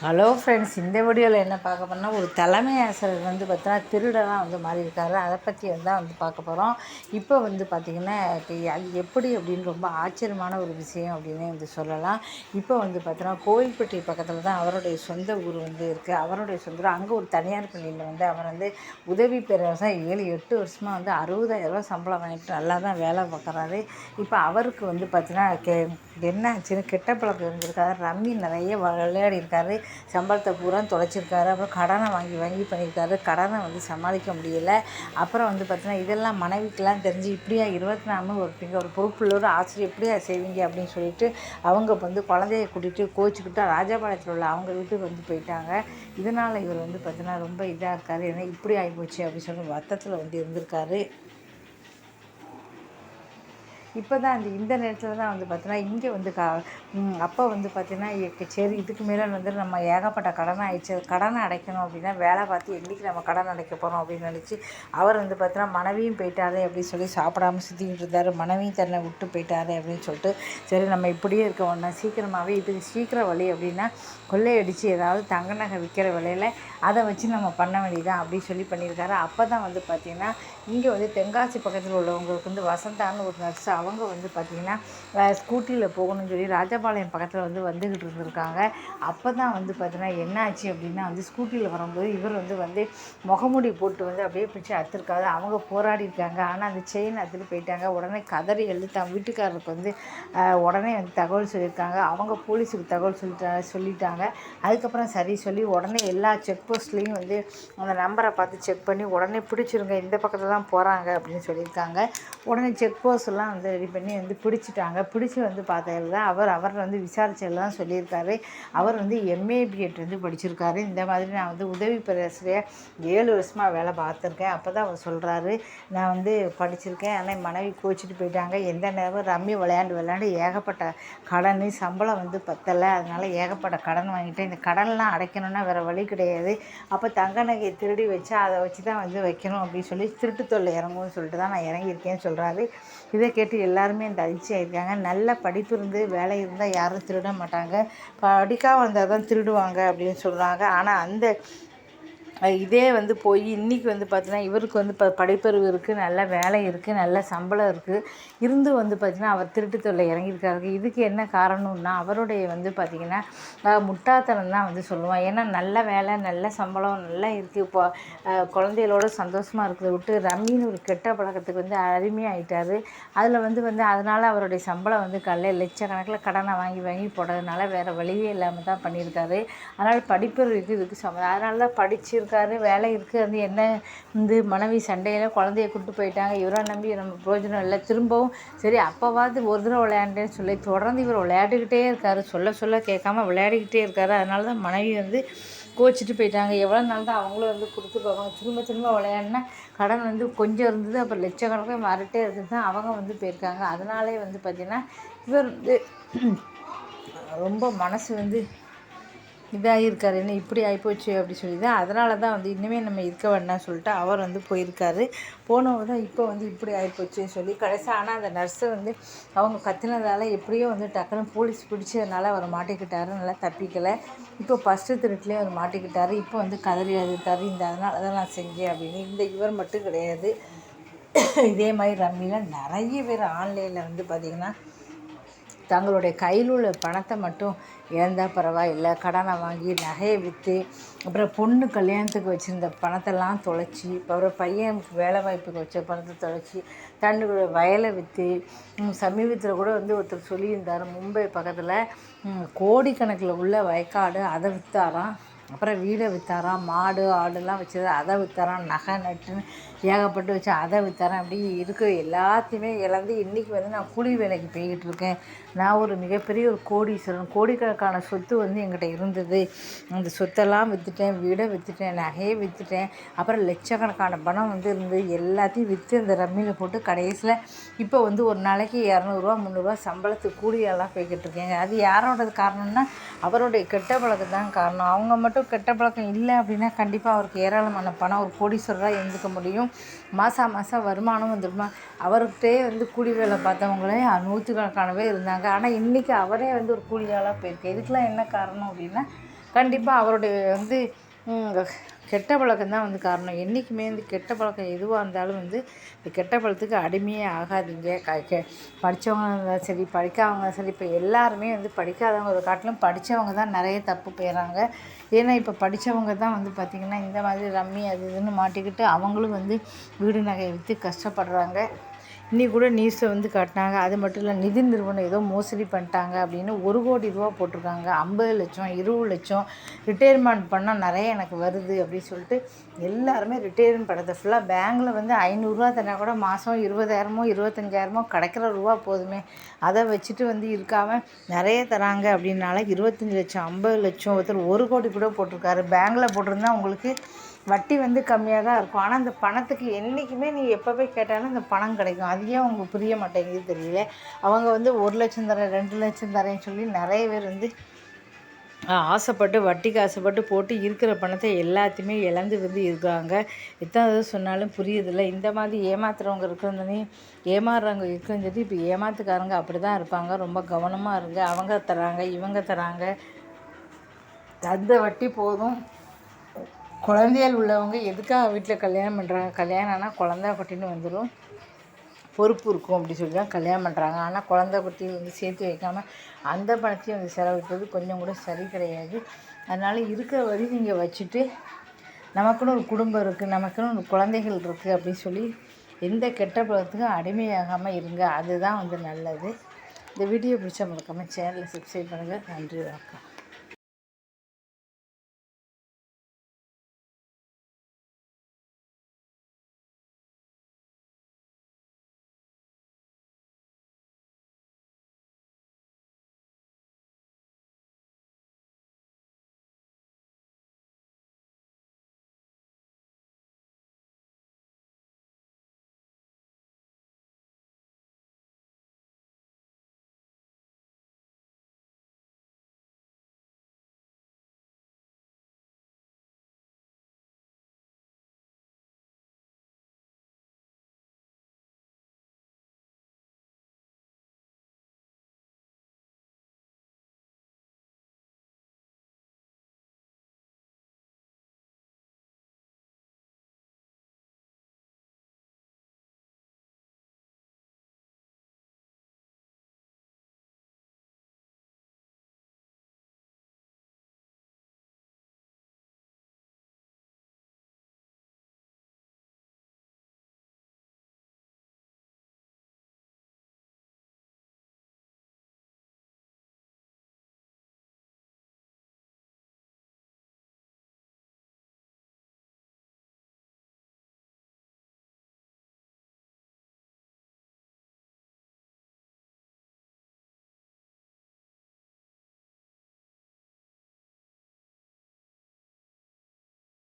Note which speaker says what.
Speaker 1: Hello friends இந்த வீடியோவில் என்ன பார்க்க போனால் ஒரு தலைமை ஆசிரியர் வந்து பார்த்தீங்கன்னா திருடெல்லாம் வந்து மாறி இருக்காரு அதை பற்றி தான் வந்து பார்க்க போகிறோம் இப்போ வந்து பார்த்திங்கன்னா அது எப்படி அப்படின்னு ரொம்ப ஆச்சரியமான ஒரு விஷயம் அப்படின்னு வந்து சொல்லலாம். இப்போ வந்து பார்த்தோன்னா கோயில்பட்டி பக்கத்தில் தான் அவருடைய சொந்த ஊர் வந்து இருக்குது அவருடைய சொந்த ஊர் அங்கே ஒரு தனியார் பள்ளியில் வந்து அவர் வந்து உதவி பெறவசம் ஏழு எட்டு வருஷமாக வந்து அறுபதாயிரரூவா சம்பளம் வாங்கிட்டு நல்லா தான் வேலை பார்க்குறாரு. இப்போ அவருக்கு வந்து பார்த்தீங்கன்னா கே என்ன ஆச்சுன்னு கெட்ட பழக்கம் இருந்திருக்காரு. ரம்மி நிறைய விளையாடி இருக்காரு சம்பளத்தை பூரா தொலைச்சிருக்காரு. அப்புறம் கடனை வாங்கி வாங்கி பண்ணியிருக்காரு. கடனை வந்து சமாளிக்க முடியலை. அப்புறம் வந்து பார்த்தீங்கன்னா இதெல்லாம் மனைவிக்கெலாம் தெரிஞ்சு இப்படியா இருபத்தி நாலு ஒருத்தங்க ஒரு பொறுப்புள்ள ஒரு ஆசிரியர் எப்படியா செய்வீங்க அப்படின்னு சொல்லிட்டு அவங்க வந்து குழந்தைய கூட்டிகிட்டு கோச்சிக்கிட்டு ராஜபாளையத்தில் உள்ள அவங்க வீட்டுக்கு வந்து போயிட்டாங்க. இதனால் இவர் வந்து பார்த்தீங்கன்னா ரொம்ப இதாக இருக்கார். ஏன்னா இப்படி ஆகிப்போச்சு அப்படின்னு சொல்லி வத்தத்தில் வந்து இருந்திருக்காரு. இப்போ தான் அந்த இந்த நேரத்தில் தான் வந்து பார்த்தீங்கன்னா இங்கே வந்து கா அப்போ வந்து பார்த்தீங்கன்னா சரி இதுக்கு மேலே வந்து நம்ம ஏகப்பட்ட கடன் ஆயிடுச்சு கடனை அடைக்கணும் அப்படின்னா வேலை பார்த்து என்றைக்கு நம்ம கடன் அடைக்க போகிறோம் அப்படின்னு நினச்சி அவர் வந்து பார்த்தீங்கன்னா மனைவியும் போயிட்டாரு அப்படின்னு சொல்லி சாப்பிடாம சுற்றிக்கிட்டு இருந்தார். மனைவியும் தன்னை விட்டு போயிட்டாரு அப்படின்னு சொல்லிட்டு சரி நம்ம இப்படியே இருக்க ஒன்றா சீக்கிரமாகவே இதுக்கு சீக்கிரம் வழி அப்படின்னா கொள்ளையடித்து ஏதாவது தங்க நகை விற்கிற விலையில் அதை வச்சு நம்ம பண்ண வேண்டியதான் அப்படின்னு சொல்லி பண்ணியிருக்காரு. அப்போ தான் வந்து பார்த்திங்கன்னா இங்கே வந்து தென்காசி பக்கத்தில் உள்ளவங்களுக்கு வந்து வசந்தான்னு ஒரு நர்ஸ் அவங்க வந்து பார்த்திங்கன்னா ஸ்கூட்டியில் போகணும்னு சொல்லி ராஜபாளையம் பக்கத்தில் வந்து வந்துக்கிட்டு இருந்திருக்காங்க. அப்போ தான் வந்து பார்த்திங்கன்னா என்னாச்சு அப்படின்னா வந்து ஸ்கூட்டியில் வரும்போது இவர் வந்து வந்து முகமூடி போட்டு வந்து அப்படியே பிடிச்சி அத்துருக்காரு அவங்க போராடி இருக்காங்க. ஆனால் அந்த செயின் அத்துட்டு போயிட்டாங்க. உடனே கதறி எழுதி தான் வீட்டுக்காரருக்கு வந்து உடனே வந்து தகவல் சொல்லியிருக்காங்க. அவங்க போலீஸுக்கு தகவல் சொல்லிட்டா சொல்லிட்டாங்க. அதுக்கப்புறம் சரி சொல்லி உடனே எல்லா செக் போஸ்ட்லேயும் வந்து அந்த நம்பரை பார்த்து செக் பண்ணி உடனே பிடிச்சிருங்க. இந்த பக்கத்தில் தான் போகிறாங்க அப்படின்னு சொல்லியிருக்காங்க. உடனே செக் போஸ்ட்லாம் வந்து ரெடி பண்ணி வந்து பிடிச்சிட்டாங்க. பிடிச்சி வந்து பார்த்ததில் தான் அவர் அவர் வந்து விசாரிச்சதெல்லாம் சொல்லியிருக்காரு. அவர் வந்து எம்ஏ பிஎட் வந்து படிச்சிருக்காரு. இந்த மாதிரி நான் வந்து உதவி பேராசிரியர் ஏழு வருஷமாக வேலை பார்த்துருக்கேன். அப்போ தான் அவர் சொல்கிறாரு நான் வந்து படிச்சிருக்கேன். ஆனால் மனைவி கோச்சிட்டு போயிட்டாங்க. எந்த நேரம் ரம்மி விளையாண்டு விளையாண்டு ஏகப்பட்ட கடன் சம்பளம் வந்து பத்தலை. அதனால் ஏகப்பட்ட கடன் வாங்கிட்டேன். இந்த கடன்லாம் அடைக்கணும்னா வேறு வழி கிடையாது. அப்போ தங்க நகையை திருடி வச்சா அதை வச்சு தான் வந்து வைக்கணும் அப்படின்னு சொல்லி திருட்டு தொல்லை இறங்கும்னு சொல்லிட்டு தான் நான் இறங்கியிருக்கேன்னு சொல்கிறாரு இதை கேட்டு எல்லாருமே இந்த அதிர்ச்சி ஆயிருக்காங்க. நல்ல படிப்பு இருந்து வேலை இருந்தால் யாரும் திருட மாட்டாங்க. படிக்காமல் வந்தால் தான் திருடுவாங்க அப்படின்னு சொல்கிறாங்க ஆனால் அந்த இதே வந்து போய் இன்றைக்கி வந்து பார்த்தீங்கன்னா இவருக்கு வந்து இப்போ படிப்பறிவு இருக்குது நல்ல வேலை இருக்குது நல்ல சம்பளம் இருக்குது இருந்து வந்து பார்த்தீங்கன்னா அவர் திருட்டு தொல்லை இறங்கியிருக்காரு. இதுக்கு என்ன காரணம்னா அவருடைய வந்து பார்த்திங்கன்னா முட்டாத்தனம் தான் வந்து சொல்லுவான். ஏன்னா நல்ல வேலை நல்ல சம்பளம் நல்லா இருக்குது இப்போ குழந்தைகளோட சந்தோஷமாக இருக்கிறத விட்டு ரம்மின்னு ஒரு கெட்ட பழக்கத்துக்கு வந்து அடிமையாயிட்டாரு. அதில் வந்து வந்து அதனால் அவருடைய சம்பளம் வந்து கல்ல லட்சக்கணக்கில் கடனை வாங்கி வாங்கி போடுறதுனால வேறு வழியே இல்லாமல் தான் பண்ணியிருக்காரு. அதனால் படிப்பறிவுக்கு இதுக்கு சம்மந்தம் அதனால தான் இருக்காரு வேலை இருக்குது அது என்ன? வந்து மனைவி சண்டையில் குழந்தைய கூட்டு போயிட்டாங்க. இவரை நம்பி நம்ம பிரயோஜனம் இல்லை. திரும்பவும் சரி அப்போவாது ஒரு தடவை விளையாண்டேன்னு சொல்லி தொடர்ந்து இவர் விளையாடிக்கிட்டே இருக்காரு. சொல்ல சொல்ல கேட்காம விளையாடிக்கிட்டே இருக்காரு. அதனால தான் மனைவி வந்து கோச்சிட்டு போயிட்டாங்க. எவ்வளோ நாள் தான் அவங்களும் வந்து கொடுத்து போவாங்க திரும்ப திரும்ப விளையாடினா கடன் வந்து கொஞ்சம் இருந்தது. அப்புறம் லட்சக்கணக்காக மாறிட்டே இருந்தது தான் அவங்க வந்து போயிருக்காங்க. அதனாலே வந்து பார்த்திங்கன்னா இவர் வந்து ரொம்ப மனசு வந்து இதாகிருக்காரு என்ன இப்படி ஆகிப்போச்சு அப்படி சொல்லி தான் அதனால தான் வந்து இன்னுமே நம்ம இருக்க வேண்டாம்னு சொல்லிட்டு அவர் வந்து போயிருக்காரு. போனவர் தான் இப்போ வந்து இப்படி ஆகிப்போச்சுன்னு சொல்லி கடைசி ஆனால் அந்த நர்ஸை வந்து அவங்க கத்தினதால் எப்படியோ வந்து டக்குன்னு போலீஸ் பிடிச்சதுனால அவர் மாட்டிக்கிட்டாரு. நல்லா தப்பிக்கலை. இப்போ ஃபஸ்ட்டு திருட்டுலேயும் அவர் மாட்டிக்கிட்டாரு. இப்போ வந்து கதறி அழுத்தாரு இந்த அதனால தான் நான் செஞ்சேன் அப்படின்னு. இந்த இவர் மட்டும் கிடையாது. இதே மாதிரி ரம்மியில் நிறைய பேர் ஆன்லைனில் வந்து பார்த்திங்கன்னா தங்களுடைய கையில் உள்ள பணத்தை மட்டும் இழந்தால் பரவாயில்லை. கடனை வாங்கி நகையை விற்று அப்புறம் பொண்ணு கல்யாணத்துக்கு வச்சுருந்த பணத்தெல்லாம் தொலைச்சி அப்புறம் பையன் வேலை வாய்ப்புக்கு வச்ச பணத்தை தொலைச்சி தன்னுடைய வயலை விற்று சமீபத்தில் கூட வந்து ஒருத்தர் சொல்லியிருந்தார் மும்பை பக்கத்தில் கோடிக்கணக்கில் உள்ள வயக்காடு அதை விற்றாராம் அப்புறம் வீடை விற்றாராம் மாடு ஆடுலாம் வச்சது அதை விற்றாராம் நகை நட்டுன்னு ஏகப்பட்டு வச்சு அதை விற்றாராம் அப்படி இருக்கிற எல்லாத்தையுமே இழந்து இன்றைக்கி வந்து நான் கூலி வேலைக்கு போய்கிட்டு இருக்கேன். நான் ஒரு மிகப்பெரிய ஒரு கோடீஸ்வரன். கோடிக்கணக்கான சொத்து வந்து என்கிட்ட இருந்தது. அந்த சொத்தெல்லாம் விற்றுட்டேன் வீடை விற்றுட்டேன் நகையை விற்றுட்டேன் அப்புறம் லட்சக்கணக்கான பணம் வந்து இருந்து எல்லாத்தையும் விற்று அந்த ரம்மியில் போட்டு கடைசியில் இப்போ வந்து ஒரு நாளைக்கு இரநூறுவா முந்நூறுரூவா சம்பளத்துக்கு கூலியெல்லாம் போய்கிட்டு இருக்கேங்க. அது யாரோடது காரணம்னா அவருடைய கெட்ட பழக்கம் தான் காரணம். அவங்க மட்டும் கெட்ட பழக்கம் இல்லை அப்படின்னா கண்டிப்பாக அவருக்கு ஏராளமான பணம் ஒரு கோடீஸ்வரராக இருந்துக்க முடியும். மாதம் மாதம் வருமானம் வந்துடுமா அவர்கிட்டே வந்து கூலி வேலை பார்த்தவங்களே நூற்றுக்கணக்கானவே இருந்தாங்க. ஆனால் இன்றைக்கி அவரே வந்து ஒரு கூலியாளாக போயிருக்கு. இதுக்கெலாம் என்ன காரணம் அப்படின்னா கண்டிப்பாக அவருடைய வந்து கெட்ட பழக்கம் தான் வந்து காரணம். என்றைக்குமே வந்து கெட்ட பழக்கம் எதுவாக இருந்தாலும் வந்து இந்த கெட்ட பழத்துக்கு அடிமையே ஆகாதீங்க. க கெ படித்தவங்க இருந்தாலும் சரி படிக்காதவங்க சரி இப்போ எல்லாருமே வந்து படிக்காதவங்க ஒரு காட்டிலும் படித்தவங்க தான் நிறைய தப்பு போயிடறாங்க ஏன்னா இப்போ படித்தவங்க தான் வந்து பார்த்திங்கன்னா இந்த மாதிரி ரம்மி அது இதுன்னு மாட்டிக்கிட்டு அவங்களும் வந்து வீடு நகையை விற்று கஷ்டப்படுறாங்க. இன்றைக்கி கூட நியூஸில் வந்து காட்டினாங்க. அது மட்டும் இல்லை நிதி நிறுவனம் ஏதோ மோசடி பண்ணிட்டாங்க அப்படின்னு ஒரு கோடி ரூபா போட்டிருக்காங்க. ஐம்பது லட்சம் இருபது லட்சம் ரிட்டையர்மெண்ட் பண்ணால் நிறைய எனக்கு வருது அப்படின்னு சொல்லிட்டு எல்லாருமே ரிட்டையர்மெண்ட் பண்ணுறது ஃபுல்லாக பேங்கில் வந்து ஐநூறுரூவா தரா கூட மாதம் இருபதாயிரமோ இருபத்தஞ்சாயிரமோ கிடைக்கிற ரூபா போதுமே. அதை வச்சுட்டு வந்து இருக்காமல் நிறைய தராங்க அப்படின்னால இருபத்தஞ்சி லட்சம் ஐம்பது லட்சம் ஒருத்தர் ஒரு கோடி கூட போட்டிருக்காரு. பேங்கில் போட்டிருந்தா உங்களுக்கு வட்டி வந்து கம்மியாக தான் இருக்கும். ஆனால் அந்த பணத்துக்கு என்றைக்குமே நீ எப்போ போய் கேட்டாலும் அந்த பணம் கிடைக்கும். அது ஏன் புரிய மாட்டேங்குது தெரியல? அவங்க வந்து ஒரு லட்சம் தரேன் ரெண்டு லட்சம் தரேன்னு சொல்லி நிறைய பேர் வந்து ஆசைப்பட்டு வட்டிக்கு ஆசைப்பட்டு போட்டு இருக்கிற பணத்தை எல்லாத்தையுமே இழந்து வந்து இருக்காங்க. எத்தனை சொன்னாலும் புரியுதில்ல இந்த மாதிரி ஏமாத்துறவங்க இருக்கிறதுனே ஏமாறுறவங்க இருக்குன்னு சொல்லி இப்போ ஏமாத்துக்காரங்க அப்படி தான் இருப்பாங்க. ரொம்ப கவனமாக இருங்க. அவங்க தராங்க இவங்க தராங்க அந்த வட்டி போதும். குழந்தைகள் உள்ளவங்க எதுக்காக வீட்டில் கல்யாணம் பண்ணுறாங்க? கல்யாணம்னா குழந்தை குட்டின்னு வந்துடும் பொறுப்பு இருக்கும் அப்படி சொல்லி தான் கல்யாணம் பண்ணுறாங்க. ஆனால் குழந்தை குட்டி வந்து சேர்த்து வைக்காமல் அந்த பணத்தையும் வந்து செலவிட்டது கொஞ்சம் கூட சரி கிடையாது. அதனால் இருக்கிற வரி நீங்கள் வச்சுட்டு நமக்குன்னு ஒரு குடும்பம் இருக்குது நமக்குன்னு ஒரு குழந்தைகள் இருக்குது அப்படின்னு சொல்லி எந்த கெட்ட பழத்துக்கும் அடிமையாகாமல் இருங்க. அதுதான் வந்து நல்லது. இந்த வீடியோ பிடிச்சா மறக்காமல் சேனலை சப்ஸ்கிரைப் பண்ணுங்கள் நன்றி வணக்கம்.